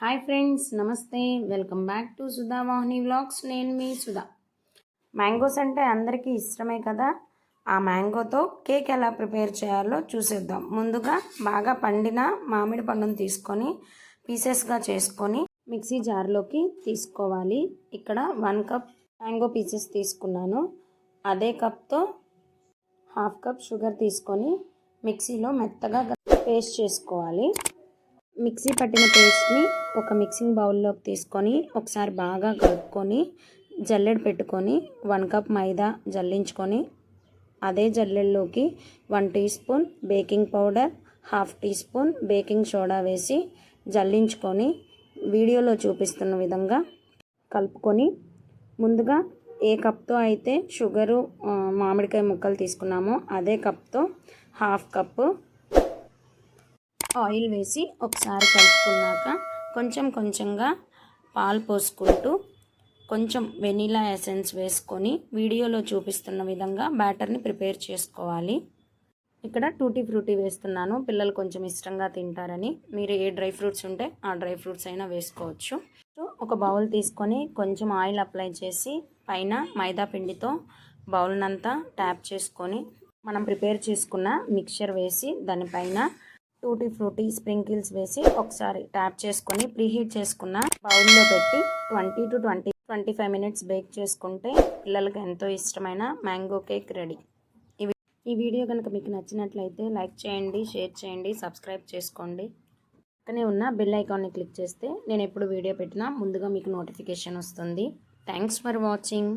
Hi friends నమస్తే. Welcome back to Sudha Vahini vlogs నేను మీ సుధా. మ్యాంగోస్ అంటే అందరికీ ఇష్టమే కదా? ఆ మ్యాంగోతో కేక్ ఎలా ప్రిపేర్ చేయాలో చూసేద్దాం. ముందుగా బాగా పండిన మామిడి పండును తీసుకొని పీసెస్గా చేసుకొని మిక్సీ జార్లోకి తీసుకోవాలి. ఇక్కడ వన్ కప్ మ్యాంగో పీసెస్ తీసుకున్నాను. అదే కప్తో హాఫ్ కప్ షుగర్ తీసుకొని మిక్సీలో మెత్తగా పేస్ట్ చేసుకోవాలి. మిక్సీ పట్టిన పేస్ట్ని ఒక మిక్సింగ్ బౌల్లోకి తీసుకొని ఒకసారి బాగా కలుపుకొని జల్లెడ పెట్టుకొని వన్ కప్ మైదా జల్లించుకొని అదే జల్లెడలోకి one teaspoon baking powder half teaspoon baking soda వేసి జల్లించుకొని వీడియోలో చూపిస్తున్న విధంగా కలుపుకొని ముందుగా ఏ కప్తో అయితే షుగరు మామిడికాయ ముక్కలు తీసుకున్నామో అదే కప్తో హాఫ్ కప్పు ఆయిల్ వేసి ఒకసారి కలుపుకున్నాక కొంచెం కొంచెంగా పాలు పోసుకుంటూ కొంచెం వెనీలా ఎసెన్స్ వేసుకొని వీడియోలో చూపిస్తున్న విధంగా బ్యాటర్ని ప్రిపేర్ చేసుకోవాలి. ఇక్కడ టూటీ ఫ్రూటీ వేస్తున్నాను. పిల్లలు కొంచెం ఇష్టంగా తింటారని. మీరు ఏ డ్రై ఫ్రూట్స్ ఉంటే ఆ డ్రై ఫ్రూట్స్ అయినా వేసుకోవచ్చు. సో ఒక బౌల్ తీసుకొని కొంచెం ఆయిల్ అప్లై చేసి పైన మైదా పిండితో బౌల్నంతా ట్యాప్ చేసుకొని మనం ప్రిపేర్ చేసుకున్న మిక్చర్ వేసి దానిపైన టూటీ ఫ్రూటీ స్ప్రింకిల్స్ వేసి ఒకసారి ట్యాప్ చేసుకొని ప్రీహీట్ చేసుకున్న బౌల్లో పెట్టి twenty to twenty twenty five minutes bake చేసుకుంటే పిల్లలకు ఎంతో ఇష్టమైన మ్యాంగో కేక్ రెడీ. ఈ ఈ వీడియో కనుక మీకు నచ్చినట్లయితే లైక్ చేయండి షేర్ చేయండి సబ్స్క్రైబ్ చేసుకోండి. పక్కనే ఉన్న బెల్ ఐకాన్ని క్లిక్ చేస్తే నేను ఎప్పుడు వీడియో పెట్టినా ముందుగా మీకు నోటిఫికేషన్ వస్తుంది. Thanks for watching.